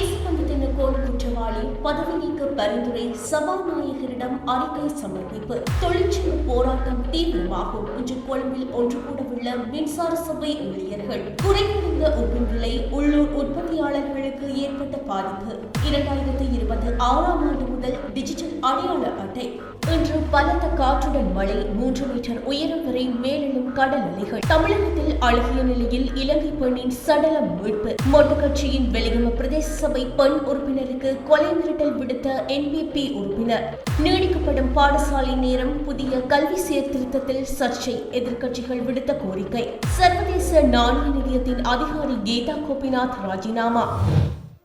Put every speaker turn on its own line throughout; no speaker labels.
தேசிகமித்தின கோல் குற்றவாளி பதவி நீக்க பரிந்துரை சபாநாயகரிடம் அறிக்கை சமர்ப்பிப்பு தொழிற்சங்க போராட்டம் தீவிரமாகும் இன்று கொழும்பில் ஒன்று கூடவுள்ள மின்சார சபை ஊழியர்கள் குறைந்த உப்பு உள்ளூர் உற்பத்தியாளர்களுக்கு ஏற்பட்ட பாதிப்பு இரண்டாயிரத்தி இருபது ஆறாம் ஆண்டு முதல் டிஜிட்டல் அடையாள அட்டை இன்று பலத்த காற்றுடன் மழை மூன்று மீட்டர் உயரம் வரை மேலும் கடல் அலைகள் தமிழகத்தில் அழகிய நிலையில் இலங்கை பெண்ணின் சடலம் மீட்பு மொட்டு கட்சியின் வெளிகம பிரதேச சபை பெண் உறுப்பினருக்கு கொலை மிரட்டல் விடுத்த என்பிபி உறுப்பினர் நீடிக்கப்படும் பாடசாலை நேரம் புதிய கல்வி சீர்திருத்தத்தில் சர்ச்சை எதிர்க்கட்சிகள் விடுத்த கோரிக்கை சர்வதேச நாணய நிதியத்தின் அதிகாரி கீதா கோபிநாத் ராஜினாமா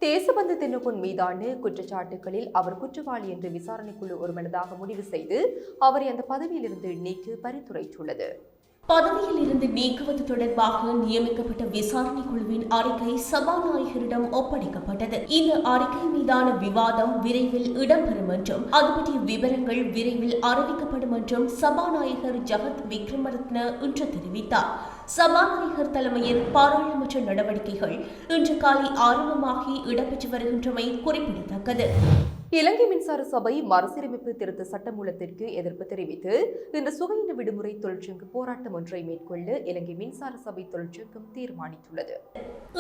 தேசபந்து தின்னுபுன் மீதான குற்றச்சாட்டுகளில் அவர் குற்றவாளி என்று விசாரணைக்குழு ஒருமனதாக முடிவு செய்து அவரை அந்த பதவியிலிருந்து நீக்கி பரிந்துரைத்துள்ளது
பதவியில் இருந்து நீக்குவது தொடர்பாக நியமிக்கப்பட்ட விசாரணை குழுவின் அறிக்கை சபாநாயகரிடம் ஒப்படைக்கப்பட்டது இந்த அறிக்கை மீதான விவாதம் விரைவில் இடம்பெறும் என்றும் அது பற்றிய விவரங்கள் விரைவில் அறிவிக்கப்படும் என்றும் சபாநாயகர் ஜகத் விக்ரமரத்ன இன்று தெரிவித்தார் சபாநாயகர் தலைமையில் பாராளுமன்ற நடவடிக்கைகள் இன்று காலை ஆரம்பமாகி இடம்பெற்று வருகின்றமை குறிப்பிடத்தக்கது
இலங்கை மின்சார சபை மறுசீரமைப்பு திருத்த சட்டமூலத்திற்கு எதிர்ப்பு தெரிவித்து இந்த சுகையின விடுமுறை தொழிற்சங்க போராட்டம் ஒன்றை மேற்கொள்ள இலங்கை மின்சார சபை தொழிற்சங்கம் தீர்மானித்துள்ளது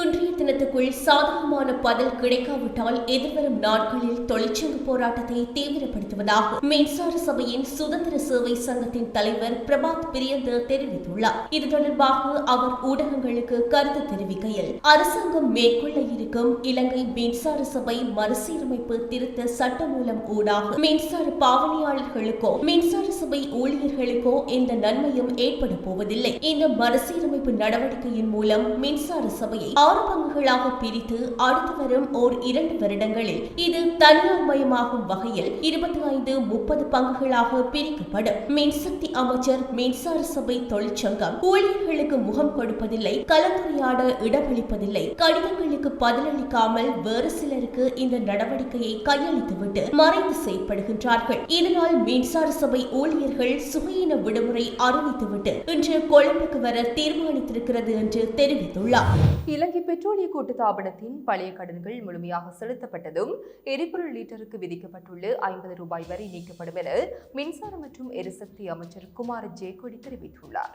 இன்றைய தினத்துக்குள் சாதகமான பதில் கிடைக்காவிட்டால் எதிர்வரும் நாட்களில் தொழிற்சங்க போராட்டத்தை தீவிரப்படுத்துவதாக மின்சார சபையின் சுதந்திர சேவை சங்கத்தின் தலைவர் பிரபாத் பிரியந்த தெரிவித்துள்ளார் இது தொடர்பாக அவர் ஊடகங்களுக்கு கருத்து தெரிவிக்கையில் அரசாங்கம் மேற்கொள்ள இருக்கும் இலங்கை மின்சார சபை மறுசீரமைப்பு திருத்த சட்ட மூலம் ஊடாக மின்சார பாவனையாளர்களுக்கோ மின்சார சபை ஊழியர்களுக்கோ எந்த நன்மையும் ஏற்பட போவதில்லை இந்த மறுசீரமைப்பு நடவடிக்கையின் மூலம் மின்சார சபையை ஆறு பங்குகளாக பிரித்து அடுத்து வரும் ஓர் இரண்டு வருடங்களில் இது தனியார் மயமாகும் வகையில் இருபத்தி ஐந்து முப்பது பங்குகளாக பிரிக்கப்படும் மின்சக்தி அமைச்சர் மின்சார சபை தொழிற்சங்கம் ஊழியர்களுக்கு முகம் கொடுப்பதில்லை கலந்துரையாட இடமளிப்பதில்லை கடிதங்களுக்கு பதிலளிக்காமல் வேறு சிலருக்கு இந்த நடவடிக்கையை கையளிக்க மறைத்துவிட்டு மறைந்து செயல்படுகின்றார்கள் இதனால் மின்சார சபை ஊழியர்கள் சுகையின விடுமுறை அறிவித்துவிட்டு இன்று கொழும்புக்கு வர தீர்மானித்திருக்கிறது என்று தெரிவித்துள்ளார்
இலங்கை பெட்ரோலிய கூட்டுத்தாபனத்தின் பழைய கடன்கள் முழுமையாக செலுத்தப்பட்டதும் எரிபொருள் லிட்டருக்கு விதிக்கப்பட்டுள்ள ஐம்பது ரூபாய் வரை நீக்கப்படும் என மின்சார மற்றும் எரிசக்தி அமைச்சர் குமார் ஜேகோடி தெரிவித்துள்ளார்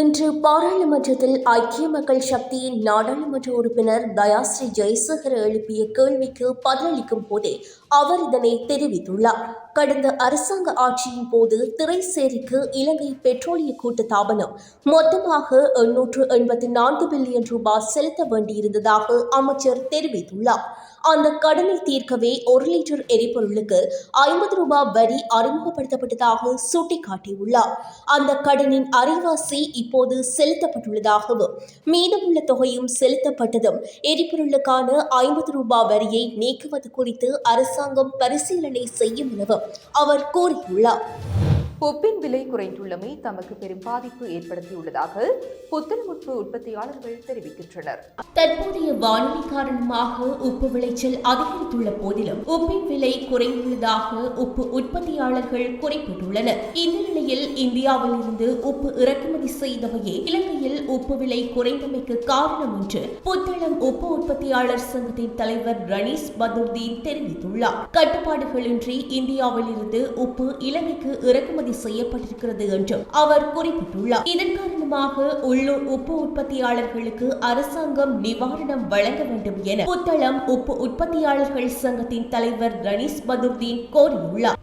இன்று பாராளுமன்றத்தில் ஐக்கிய மக்கள் சக்தியின் நாடாளுமன்ற உறுப்பினர் தயாஸ்ரீ ஜெயசேகர் எழுப்பிய கேள்விக்கு பதிலளிக்கும் போதே அவர் இதனை தெரிவித்துள்ளார் கடந்த அரசாங்க ஆட்சியின் போது திரைசேரிக்கு இலங்கை பெட்ரோலிய தாபனம் மொத்தமாக எண்ணூற்று எண்பத்தி நான்கு பில்லியன் ரூபாய் செலுத்த வேண்டியிருந்ததாக அமைச்சர் தெரிவித்துள்ளார் அந்த கடனை தீர்க்கவே ஒரு லிட்டர் எரிபொருளுக்கு ஐம்பது ரூபாய் வரி அறிமுகப்படுத்தப்பட்டதாக சுட்டிக்காட்டியுள்ளார் அந்த கடனின் அரைவாசி இப்போது செலுத்தப்பட்டுள்ளதாகவும் மீதமுள்ள தொகையும் செலுத்தப்பட்டதும் எரிபொருளுக்கான ஐம்பது ரூபாய் வரியை நீக்குவது குறித்து அரசாங்கம் பரிசீலனை செய்யும் எனவும் அவர் கூறியுள்ளார்
உப்பின் விலை குறைந்துள்ளமை தமக்கு பெரும் பாதிப்பு ஏற்படுத்தியுள்ளதாக புத்தன்முட்பு உற்பத்தியாளர்கள் தெரிவிக்கின்றனர்
தற்போதைய வானிலை காரணமாக உப்பு விளைச்சல் அதிகரித்துள்ள போதிலும் உப்பின் விலை குறைந்துள்ளதாக உப்பு உற்பத்தியாளர்கள் குறிப்பிட்டுள்ளனர் இந்த நிலையில் இந்தியாவில் இருந்து உப்பு இறக்குமதி செய்தவையே இலங்கையில் உப்பு விலை குறைந்தமைக்கு காரணம் என்று புத்தளம் உப்பு உற்பத்தியாளர் சங்கத்தின் தலைவர் ரணீஷ் பதுர்தீன் தெரிவித்துள்ளார் கட்டுப்பாடுகளின்றி இந்தியாவில் இருந்து உப்பு இலங்கைக்கு இறக்குமதி இறக்குமதி செய்யப்பட்டிருக்கிறது என்றும் அவர் குறிப்பிட்டுள்ளார் இதன் காரணமாக உள்ளூர் உப்பு உற்பத்தியாளர்களுக்கு அரசாங்கம் நிவாரணம் வழங்க வேண்டும் என புத்தளம் உப்பு உற்பத்தியாளர்கள் சங்கத்தின் தலைவர் ரணீஷ் பதுர்தீன் கோரியுள்ளார்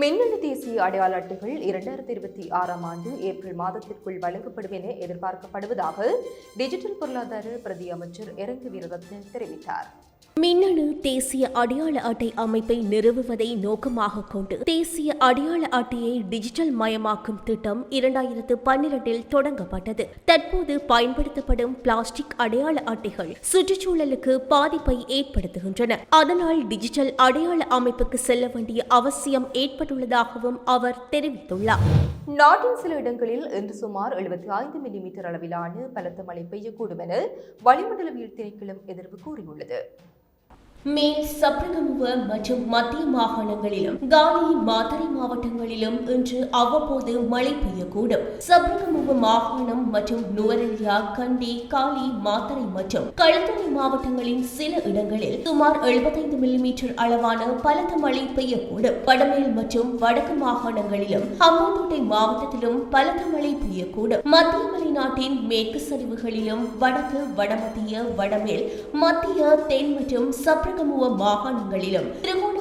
மின்னணு தேசிய அடையாள அட்டைகள் இரண்டாயிரத்தி இருபத்தி ஆறாம் ஆண்டு ஏப்ரல் மாதத்திற்குள் வழங்கப்படும் என எதிர்பார்க்கப்படுவதாக டிஜிட்டல் பொருளாதார பிரதி அமைச்சர் இரங்கு வீரரத்னன் தெரிவித்தார்
மின்னணு தேசிய அடையாள அட்டை அமைப்பை நிறுவுவதை நோக்கமாக கொண்டு தேசிய அடையாள அட்டையை டிஜிட்டல் மயமாக்கும் திட்டம் இரண்டாயிரத்து பன்னிரண்டில் தொடங்கப்பட்டது தற்போது பயன்படுத்தப்படும் பிளாஸ்டிக் அடையாள அட்டைகள் சுற்றுச்சூழலுக்கு பாதிப்பை ஏற்படுத்துகின்றன அதனால் டிஜிட்டல் அடையாள அமைப்புக்கு செல்ல வேண்டிய அவசியம் ஏற்பட்டுள்ளதாகவும் அவர் தெரிவித்துள்ளார்
நாட்டின் சில இடங்களில் இன்று சுமார் எழுபத்தி ஐந்து மில்லிமீட்டர் அளவிலான பலத்த மழை பெய்யக்கூடும் என வளிமண்டலவியல் திணைக்களம் எதிர்ப்பு கூறியுள்ளது
மேல் சப்ரகமுவ மற்றும் மத்திய மாகாணங்களிலும் காலி மாதிரி மாவட்டங்களிலும் இன்று அவ்வப்போது மழை பெய்யக்கூடும் சப்ரகமுவ மாகாணம் மற்றும் நுவரெலியா கண்டி காலி மாத்தரை மற்றும் களத்துணை மாவட்டங்களின் சில இடங்களில் சுமார் எழுபத்தைந்து மில்லிமீட்டர் அளவான பலத்த மழை பெய்யக்கூடும் வடமேல் மற்றும் வடக்கு மாகாணங்களிலும் ஹம்பாந்தோட்டை மாவட்டத்திலும் பலத்த மழை பெய்யக்கூடும் மத்திய மலைநாட்டின் மேற்கு சரிவுகளிலும் வடக்கு வடமத்திய வடமேல் மத்திய தென் மற்றும் சப்ர நாற்பத்தி மூவ மாகாணங்களிலும்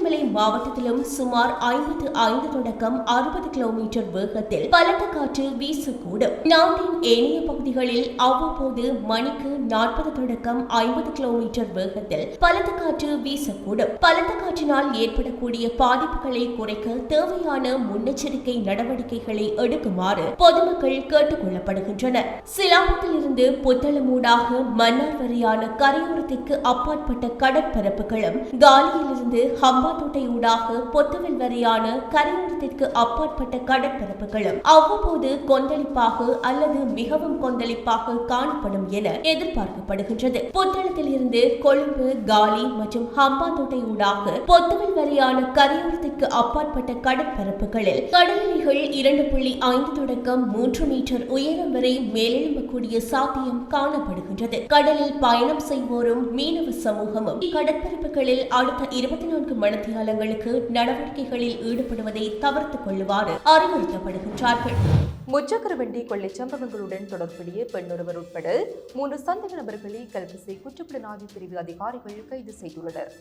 திருவண்ணாமலை மாவட்டத்திலும் சுமார் ஐம்பத்து ஐந்து தொடக்கம் அறுபது கிலோமீட்டர் வேகத்தில் பலத்த காற்று வீசக்கூடும் நாட்டின் ஏனைய பகுதிகளில் அவ்வப்போது மணிக்கு நாற்பது தொடக்கம் ஐம்பது கிலோமீட்டர் வேகத்தில் பலத்த காற்று வீசக்கூடும் பலத்த காற்றினால் ஏற்படக்கூடிய பாதிப்புகளை குறைக்க தேவையான முன்னெச்சரிக்கை நடவடிக்கைகளை எடுக்குமாறு பொதுமக்கள் கேட்டுக் கொள்ளப்படுகின்றனர் சிலாபத்திலிருந்து புத்தளமூடாக மன்னார் வரையான கரையோரத்திற்கு அப்பாற்பட்ட கடற்பரப்புகளும் காலியிலிருந்து ஹம்பா ஆலங்கோட்டையூடாக பொத்துவில் வரையான கரையோரத்திற்கு அப்பாற்பட்ட கடற்பரப்புகளும் அவ்வப்போது கொந்தளிப்பாக அல்லது மிகவும் கொந்தளிப்பாக காணப்படும் என எதிர்பார்க்கப்படுகின்றது பொத்தளத்தில் இருந்து கொழும்பு காலி மற்றும் ஹம்பாந்தோட்டையூடாக பொத்துவில் வரையான கரையோரத்திற்கு அப்பாற்பட்ட கடற்பரப்புகளில் கடலிகள் இரண்டு புள்ளி ஐந்து தொடக்கம் மூன்று மீட்டர் உயரம் வரை மேலெழும்பக்கூடிய சாத்தியம் காணப்படுகின்றது கடலில் பயணம் செய்வோரும் மீனவ சமூகமும் இக்கடற்பரப்புகளில் அடுத்த இருபத்தி நான்கு மணி நடத்தியாளர்களுக்கு நடவடிக்கைகளில் ஈடுபடுவதை தவிர்த்துக் கொள்ளுமாறு அறிவுறுத்தப்படுகின்றார்கள்
முச்சக்கரவண்டி கொள்ளை சம்பவங்களுடன் தொடர்புடைய பெண் ஒருவர் உட்பட மூன்று சந்தேக நபர்களை கல்பசை குற்றப்புலனாய்வு பிரிவு அதிகாரிகள் கைது செய்துள்ளனர்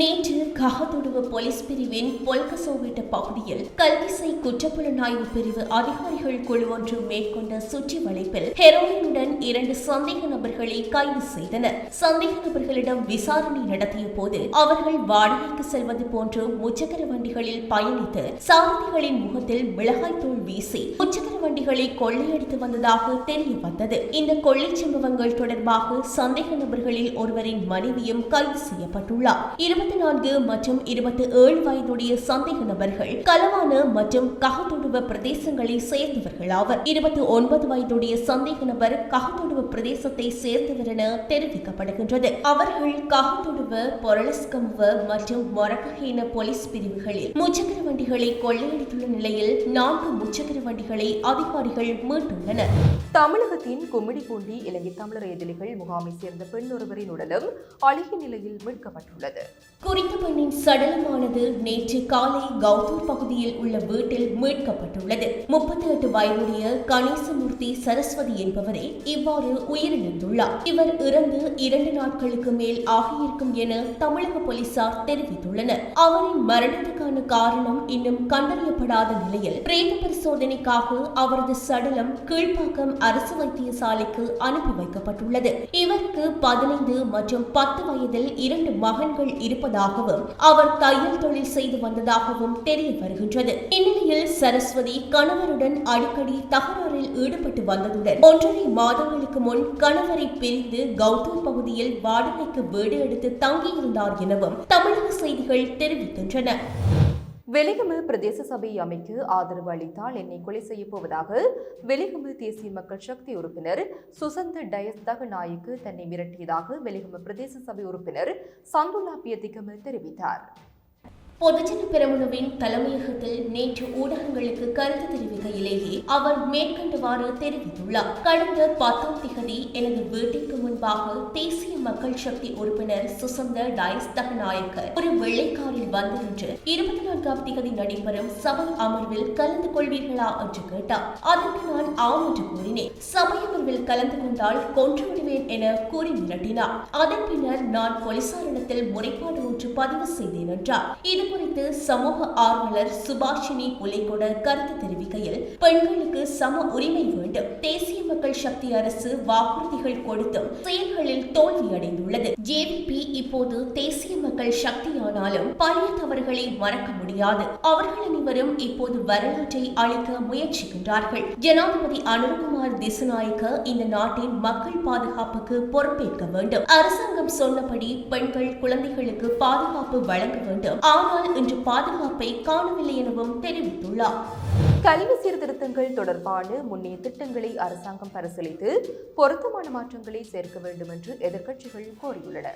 நேற்று ககதுடுவ போலீஸ் பிரிவின் பொல்கசோவிட்ட பகுதியில் கல்விசை குற்றப்புலனாய்வு பிரிவு அதிகாரிகள் குழு ஒன்று மேற்கொண்ட சுற்றி வளைப்பில் ஹெரோயினுடன் இரண்டு சந்தேக நபர்களை கைது செய்தனர் சந்தேக நபர்களிடம் விசாரணை நடத்திய போது அவர்கள் வாடகைக்கு செல்வது போன்று முச்சக்கர வண்டிகளில் பயணித்து சாரதிகளின் முகத்தில் மிளகாய்த்தூள் வீசி இருசக்கர வண்டிகளை கொள்ளையடித்து வந்ததாக தெரிய வந்தது இந்த கொள்ளை சம்பவங்கள் தொடர்பாக சந்தேக நபர்களில் ஒருவரின் மனைவியும் கைது செய்யப்பட்டுள்ளார் இருபத்தி நான்கு மற்றும் இருபத்தி ஏழு வயதுடைய சந்தேக நபர்கள் கலவான மற்றும் ககத்துடுவ பிரதேசங்களை சேர்ந்தவர்கள் ஆவர் இருபத்தி ஒன்பது வயதுடைய சந்தேக நபர் ககத்துடுவ பிரதேசத்தை சேர்ந்தவர் என தெரிவிக்கப்படுகின்றது அவர்கள் ககத்துடுவ பொரலஸ்கம்புவ மற்றும் மொரகஹேன போலீஸ் பிரிவுகளில் முச்சக்கர வண்டிகளை கொள்ளையடித்துள்ள நிலையில் நான்கு முச்சக்கர வண்டிகளை வீரர்களை அதிகாரிகள் மீட்டுள்ளனர்
தமிழகத்தின் கும்மிடிப்பூண்டி இலங்கை தமிழர் எதிரிகள் முகாமை சேர்ந்த பெண் ஒருவரின் உடலும் அழுகிய நிலையில் மீட்கப்பட்டுள்ளது
குறித்த பெண்ணின் சடலமானது நேற்று காலை கௌதூர் பகுதியில் உள்ள வீட்டில் மீட்கப்பட்டுள்ளது முப்பத்தி எட்டு வயதுடைய கணேசமூர்த்தி சரஸ்வதி என்பவரே இவ்வாறு உயிரிழந்துள்ளார் இவர் இறந்து இரண்டு நாட்களுக்கு மேல் ஆகியிருக்கும் என தமிழக போலீசார் தெரிவித்துள்ளனர் அவரின் மரணத்துக்கான காரணம் இன்னும் கண்டறியப்படாத நிலையில் பிரேத பரிசோதனைக்காக பரிசாக அவரது சடலம் கீழ்ப்பாக்கம் அரசு வைத்தியசாலைக்கு அனுப்பி வைக்கப்பட்டுள்ளது இவருக்கு பதினைந்து மற்றும் பத்து வயதில் இரண்டு மகன்கள் இருப்பதாகவும் அவர் தையல் தொழில் செய்து வந்ததாகவும் தெரிய வருகின்றது இந்நிலையில் சரஸ்வதி கணவருடன் அடிக்கடி தகராறில் ஈடுபட்டு வந்ததுடன் ஒன்றரை மாதங்களுக்கு முன் கணவரை பிரிந்து கௌதம் பகுதியில் வாடகைக்கு வீடு எடுத்து தங்கியிருந்தார் எனவும் தமிழக செய்திகள் தெரிவிக்கின்றன
வெளிகமிழ் பிரதேச சபையை அமைக்க ஆதரவு அளித்தால் என்னை கொலை செய்யப்போவதாக வெளிகமிழ் தேசிய மக்கள் சக்தி உறுப்பினர் சுசந்த டயஸ் நாயக்கு தன்னை மிரட்டியதாக வெளிகமிழ் பிரதேச சபை உறுப்பினர் சந்துல்லா பியதிகம தெரிவித்தார்
பொதுஜன பெரமுனவின் தலைமையகத்தில் நேற்று ஊடகங்களுக்கு கருத்து தெரிவிக்கையிலேயே அவர் மேற்கண்டவாறு தெரிவித்துள்ளார் கடந்த பத்தாம் திகதி எனது வீட்டிற்கு முன்பாக தேசிய மக்கள் சக்தி உறுப்பினர் சுசந்த டயஸ் தகநாயக்கர் ஒரு வெள்ளைக்காரில் வந்து நின்று இருபத்தி நான்காம் திகதி நடைபெறும் சபை அமர்வில் கலந்து கொள்வீர்களா என்று கேட்டார் அதற்கு நான் ஆம் என்று கூறினேன் சபை அமர்வில் கலந்து கொண்டால் கொன்று விடுவேன் என கூறி மிரட்டினார் அதன் பின்னர் நான் போலீசாரிடத்தில் முறைப்பாடு ஒன்று பதிவு செய்தேன் என்றார் இது குறித்து சமூக ஆர்வலர் சுபாஷினி உலைகூட கருத்து தெரிவிக்கையில் பெண்களுக்கு சம உரிமை வேண்டும் தேசிய மக்கள் சக்தி அரசு வாக்குறுதிகள் கொடுத்தும் செயல்களில் தோல்வியடைந்துள்ளது ஜேவிபி இப்போது தேசிய மக்கள் சக்தியானாலும் பழைய தவறுகளை மறக்க முடியாது அவர்கள் அனைவரும் இப்போது வரலாற்றை அளிக்க முயற்சிக்கின்றார்கள் ஜனாதிபதி அனுர்குமார் திசுநாயக்க இந்த நாட்டின் மக்கள் பாதுகாப்புக்கு பொறுப்பேற்க வேண்டும் அரசாங்கம் சொன்னபடி பெண்கள் குழந்தைகளுக்கு பாதுகாப்பு வழங்க வேண்டும் ஆனால் ஆனால் இன்று பாதுகாப்பை காணவில்லை எனவும் தெரிவித்துள்ளார்
கல்வி சீர்திருத்தங்கள் தொடர்பான முன்னே திட்டங்களை அரசாங்கம் பரிசீலித்து பொருத்தமான மாற்றங்களை சேர்க்க வேண்டும் என்று எதிர்க்கட்சிகள் கோரியுள்ளன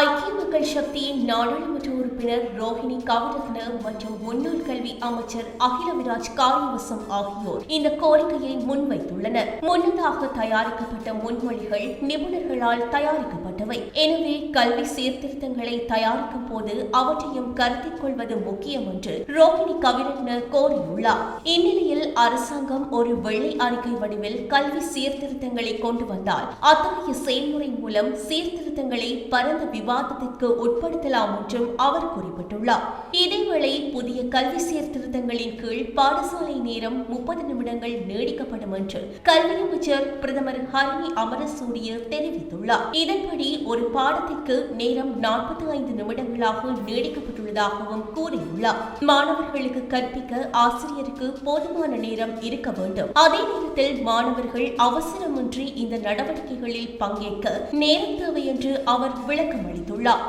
ஐக்கிய மக்கள் சக்தியின் நாடாளுமன்ற உறுப்பினர் ரோஹிணி கவரத்ன மற்றும் முன்னாள் கல்வி அமைச்சர் அகிலவிராஜ் காரிவசம் ஆகியோர் இந்த கோரிக்கையை முன்வைத்துள்ளனர் முன்னதாக தயாரிக்கப்பட்ட முன்மொழிகள் நிபுணர்களால் தயாரிக்கப்பட்டவை எனவே கல்வி சீர்திருத்தங்களை தயாரிக்கும் போது அவற்றையும் கருத்தில் கொள்வது முக்கியம் என்று ரோஹிணி கவிரத்ன கோரியுள்ளார் இந்நிலையில் அரசாங்கம் ஒரு வெள்ளை அறிக்கை வடிவில் கல்வி சீர்திருத்தங்களை கொண்டு வந்தால் அத்தகைய செயல்முறை மூலம் சீர்திருத்தங்களை பரந்த விவாதத்திற்கு உட்படுத்தலாம் என்றும் அவர் குறிப்பிட்டுள்ளார் இதேவேளை புதிய கல்வி சீர்திருத்தங்களின் கீழ் பாடசாலை நேரம் முப்பது நிமிடங்கள் நீடிக்கப்படும் என்று கல்வி அமைச்சர் பிரதமர் ஹரணி அமரசூரிய தெரிவித்துள்ளார் இதன்படி ஒரு பாடத்திற்கு நேரம் நாற்பத்தி ஐந்து நிமிடங்களாக நீடிக்கப்பட்டுள்ளதாகவும் கூறியுள்ளார் மாணவர்களுக்கு கற்பிக்க ஆசிரியருக்கு போதிய போதுமான நேரம் இருக்க வேண்டும் அதே நேரத்தில் மாணவர்கள் அவசரமின்றி இந்த நடவடிக்கைகளில் பங்கேற்க நேரம் தேவை என்று அவர் விளக்கம் அளித்துள்ளார்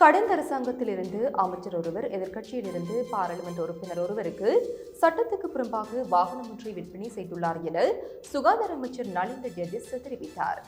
கடந்த அரசாங்கத்திலிருந்து அமைச்சர் ஒருவர் எதிர்க்கட்சியிலிருந்து பாராளுமன்ற உறுப்பினர் ஒருவருக்கு சட்டத்துக்கு புறம்பாக வாகனம் ஒன்றை விற்பனை செய்துள்ளார் என சுகாதார அமைச்சர் நலிந்த டெல்லிஸ் தெரிவித்தார்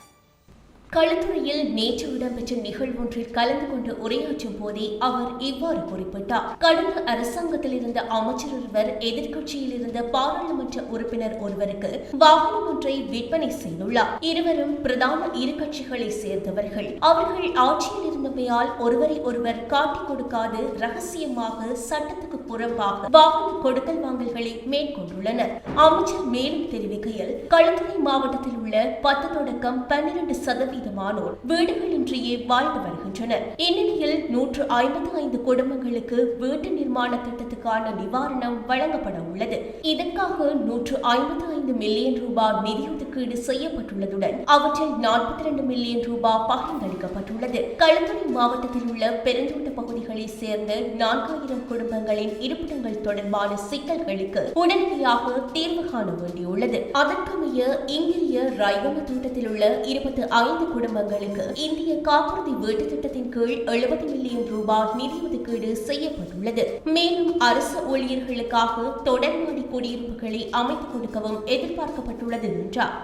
களத்துறையில் நேற்று இடம்பெற்ற ஒன்றில் கலந்து கொண்டு உரையாற்றும் போதே அவர் இவ்வாறு குறிப்பிட்டார் கடந்த அரசாங்கத்தில் இருந்த அமைச்சர் ஒருவர் எதிர்கட்சியில் இருந்த பாராளுமன்ற உறுப்பினர் ஒருவருக்கு வாகனம் ஒன்றை விற்பனை செய்துள்ளார் இருவரும் பிரதான இரு கட்சிகளை சேர்ந்தவர்கள் அவர்கள் ஆட்சியில் இருந்தமையால் ஒருவரை ஒருவர் காட்டிக் கொடுக்காது ரகசியமாக சட்டத்துக்கு புறம்பாக வாகன கொடுக்கல் வாங்கல்களை மேற்கொண்டுள்ளனர் அமைச்சர் மேலும் தெரிவிக்கையில் களத்துறை மாவட்டத்தில் உள்ள பத்து தொடக்கம் பன்னிரண்டு சதவீதம் சதவிகிதமானோர் வீடுகளின்றியே வாழ்ந்து வருகின்றனர் இந்நிலையில் நூற்று ஐம்பத்தி ஐந்து குடும்பங்களுக்கு வீட்டு நிர்மாண திட்டத்துக்கான நிவாரணம் வழங்கப்பட உள்ளது இதற்காக நூற்று ஐம்பத்தி ஐந்து மில்லியன் ரூபாய் நிதி ஒதுக்கீடு செய்யப்பட்டுள்ளதுடன் அவற்றில் நாற்பத்தி இரண்டு மில்லியன் ரூபாய் பகிர்ந்தளிக்கப்பட்டுள்ளது களத்துறை மாவட்டத்தில் உள்ள பெருந்தோட்ட பகுதிகளைச் சேர்ந்த நான்காயிரம் குடும்பங்களின் இருப்பிடங்கள் தொடர்பான சிக்கல்களுக்கு உடனடியாக தீர்வு காண வேண்டியுள்ளது அதற்கமைய இங்கிலிய ரயில்வே தோட்டத்தில் உள்ள இருபத்தி ஐந்து குடும்பங்களுக்கு இந்திய காப்புறுதி வீட்டு திட்டத்தின் கீழ் எழுபது மில்லியன் ரூபாய் நிதி ஒதுக்கீடு செய்யப்பட்டுள்ளது மேலும் அரசு ஊழியர்களுக்காக தொடர்மாடி குடியிருப்புகளை அமைத்துக் கொடுக்கவும் எதிர்பார்க்கப்பட்டுள்ளது என்றார்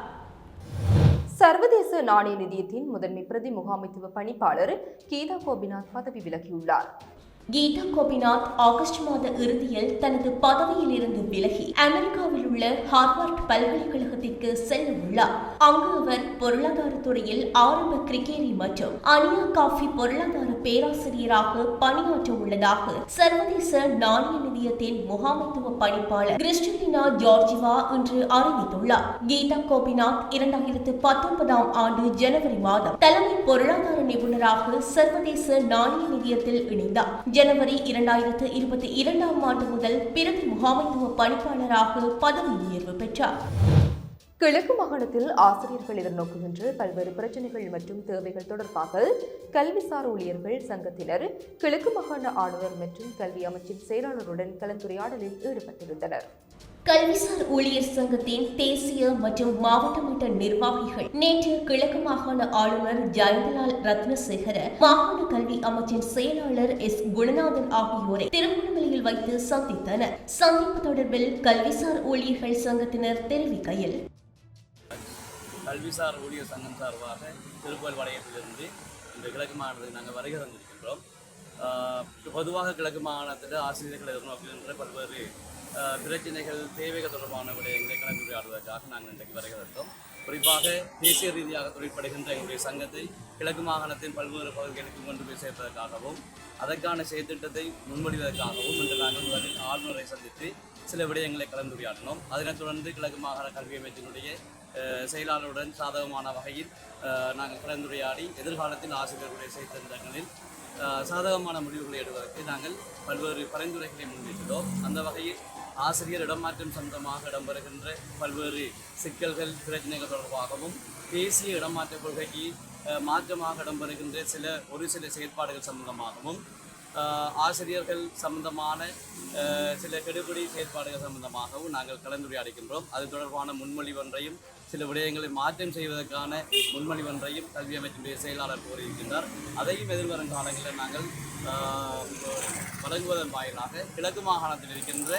சர்வதேச நாணய நிதியத்தின் முதன்மை பிரதி முகாமைத்துவ பணிப்பாளர் கீதா கோபிநாத் பதவி விலகியுள்ளார்
கீதா கோபிநாத் ஆகஸ்ட் மாத இறுதியில் தனது பதவியிலிருந்து விலகி அமெரிக்காவில் உள்ள ஹார்வர்ட் பல்கலைக்கழகத்திற்கு செல்ல உள்ளார் அங்கு அவர் பொருளாதாரத்துறையில் ஆரம்ப கிரிக்கேரி மற்றும் அனியா காஃபி பொருளாதார பேராசிரியராக பணியாற்ற உள்ளதாக சர்வதேச நாணய நிதியத்தின் முகாமைத்துவ பணிப்பாளர் கிறிஸ்டினா ஜார்ஜிவா இன்று அறிவித்துள்ளார் கீதா கோபிநாத் இரண்டாயிரத்து பத்தொன்பதாம் ஆண்டு ஜனவரி மாதம் தலைமை பொருளாதார நிபுணராக சர்வதேச நாணய நிதியத்தில் இணைந்தார் ஜனவரி இரண்டாயிரத்து இருபத்தி இரண்டாம் ஆண்டு முதல் பிறவி முகாமைத்துவ பணிப்பாளராக பதவி உயர்வு பெற்றார்
கிழக்கு மாகாணத்தில் ஆசிரியர்கள் எதிர்நோக்குகின்ற பல்வேறு பிரச்சனைகள் மற்றும் தேவைகள் தொடர்பாக கல்விசார் ஊழியர்கள் சங்கத்தினர் கிழக்கு மாகாண ஆளுநர் மற்றும் கல்வி அமைச்சின் செயலாளருடன் கலந்துரையாடலில் ஈடுபட்டிருந்தனர்
கல்விசார் ஊழியர் சங்கத்தின் தேசிய மற்றும் மாவட்ட மட்ட நிர்வாகிகள் நேற்று கிழக்கு மாகாண ஆளுநர் ஜெயந்தலால் ரத்னசேகர மாகாண கல்வி அமைச்சின் செயலாளர் எஸ் குணநாதன் ஆகியோரை திருவண்ணாமலையில் வைத்து சந்தித்தனர் சந்திப்பு தொடர்பில் கல்விசார் ஊழியர்கள் சங்கத்தினர் தெரிவிக்கையில்
கல்விசார் ஊழியர் சங்கம் சார்பாக திருக்கோயில் வளையத்திலிருந்து இந்த கிழக்கு மாகாணத்துக்கு நாங்கள் வருகை தந்திருக்கின்றோம் பொதுவாக கிழக்கு மாகாணத்தில் ஆசிரியர்கள் எதிர்நோக்குகின்ற பல்வேறு பிரச்சனைகள் தேவைகள் தொடர்பான விடயங்களை கலந்துரையாடுவதற்காக நாங்கள் இன்றைக்கு வரவேற்கிறோம் குறிப்பாக தேசிய ரீதியாக தொழிற்படுகின்ற எங்களுடைய சங்கத்தை கிழக்கு மாகாணத்தின் பல்வேறு பகுதிகளுக்கு கொண்டு போய் சேர்ப்பதற்காகவும் அதற்கான செயற்திட்டத்தை முன்மொழிவதற்காகவும் இன்று நாங்கள் முதலில் ஆளுநரை சந்தித்து சில விடயங்களை கலந்துரையாடினோம் அதனைத் தொடர்ந்து கிழக்கு மாகாண கல்வி அமைச்சினுடைய செயலாளருடன் சாதகமான வகையில் நாங்கள் கலந்துரையாடி எதிர்காலத்தில் ஆசிரியர்களுடைய செயற்திட்டங்களில் சாதகமான முடிவுகளை எடுவதற்கு நாங்கள் பல்வேறு பரிந்துரைகளை முன்வைக்கிறோம் அந்த வகையில் ஆசிரியர் இடமாற்றம் சம்பந்தமாக இடம்பெறுகின்ற பல்வேறு சிக்கல்கள் பிரச்சனைகள் தொடர்பாகவும் தேசிய இடமாற்ற கொள்கைக்கு மாற்றமாக இடம்பெறுகின்ற சில ஒரு சில செயற்பாடுகள் சம்பந்தமாகவும் ஆசிரியர்கள் சம்பந்தமான சில கெடுபிடி செயற்பாடுகள் சம்பந்தமாகவும் நாங்கள் கலந்துரையாடுகின்றோம் அது தொடர்பான முன்மொழி ஒன்றையும் சில விடயங்களை மாற்றம் செய்வதற்கான முன்மொழி ஒன்றையும் கல்வி அமைச்சினுடைய செயலாளர் கூறியிருக்கின்றார் அதையும் எதிர்வரும் காலங்களில் நாங்கள் வழங்குவதன் வாயிலாக கிழக்கு மாகாணத்தில் இருக்கின்ற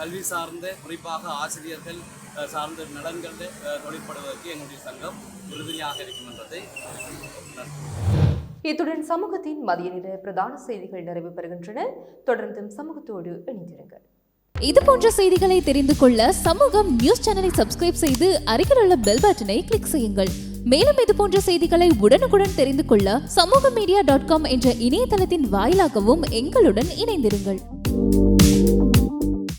கல்வி சார்ந்த குறிப்பாக ஆசிரியர்கள் சார்ந்த நலன்கள் தொழிற்படுவதற்கு எங்களுடைய சங்கம் உறுதுணையாக இருக்கின்றதை
இத்துடன் சமூகத்தின் மதிய நேர பிரதான செய்திகள் நிறைவு பெறுகின்றன தொடர்ந்தும் சமூகத்தோடு இணைந்திருங்கள்
இது போன்ற செய்திகளை தெரிந்து கொள்ள சமூகம் நியூஸ் சேனலை சப்ஸ்கிரைப் செய்து அருகில் உள்ள பெல் பட்டனை கிளிக் செய்யுங்கள் மேலும் இது போன்ற செய்திகளை உடனுக்குடன் தெரிந்து கொள்ள சமூக மீடியா டாட் காம் என்ற இணையதளத்தின் வாயிலாகவும் எங்களுடன் இணைந்திருங்கள்